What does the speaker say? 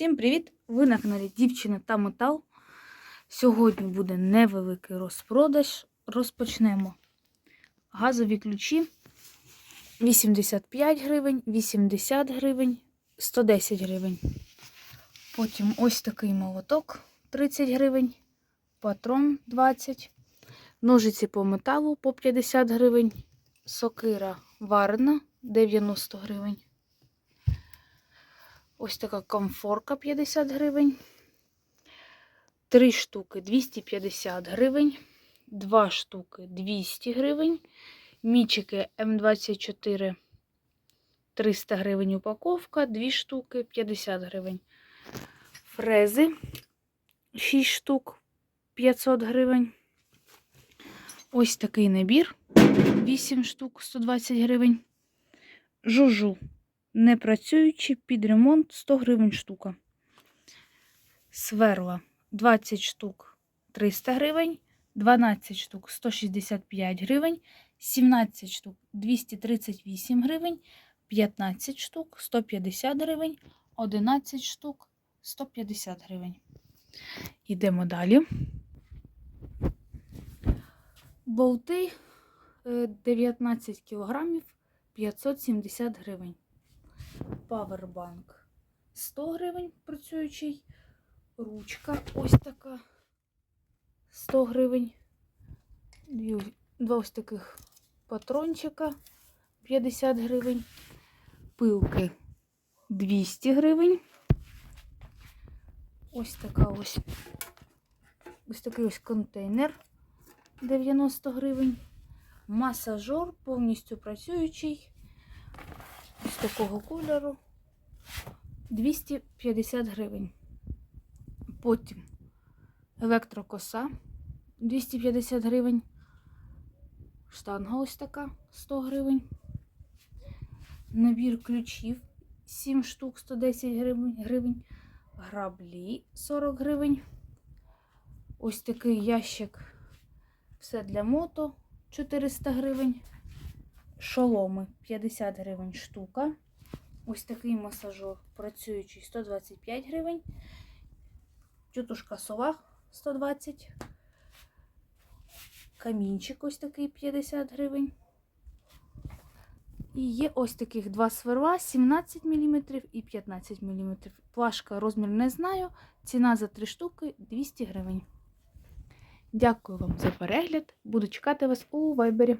Всім привіт! Ви на каналі Дівчина та Метал. Сьогодні буде невеликий розпродаж. Розпочнемо. Газові ключі 85 гривень, 80 гривень, 110 гривень. Потім ось такий молоток 30 гривень, патрон 20, ножиці по металу по 50 гривень, сокира варена 90 гривень. Ось така комфорка 50 гривень. Три штуки 250 гривень. Два штуки 200 гривень. Мічики М24 300 гривень упаковка. Дві штуки 50 гривень. Фрези 6 штук 500 гривень. Ось такий набір 8 штук 120 гривень. Жужу не працюючи під ремонт 100 гривень штука. Сверла 20 штук 300 гривень, 12 штук 165 гривень, 17 штук 238 гривень, 15 штук 150 гривень, 11 штук 150 гривень. Йдемо далі. Болти е, 19 кілограмів 570 гривень. Павербанк 100 гривень працюючий. Ручка ось така 100 гривень. Два ось таких патрончика 50 гривень. Пилки 200 гривень. Ось така ось ось такий ось контейнер 90 гривень. Масажор повністю працюючий з такого кольору 250 гривень. Потім електрокоса 250 гривень. Штанга ось така 100 гривень. Набір ключів 7 штук 110 гривень. Граблі 40 гривень. Ось такий ящик. Все для мото 400 гривень. Шоломи 50 гривень штука. Ось такий масажор працюючий 125 гривень. Тютушка сова 120. Камінчик ось такий 50 гривень. І є ось таких два сверла 17 мм і 15 мм. Плашка розмір не знаю. Ціна за 3 штуки 200 гривень. Дякую вам за перегляд. Буду чекати вас у вайбері.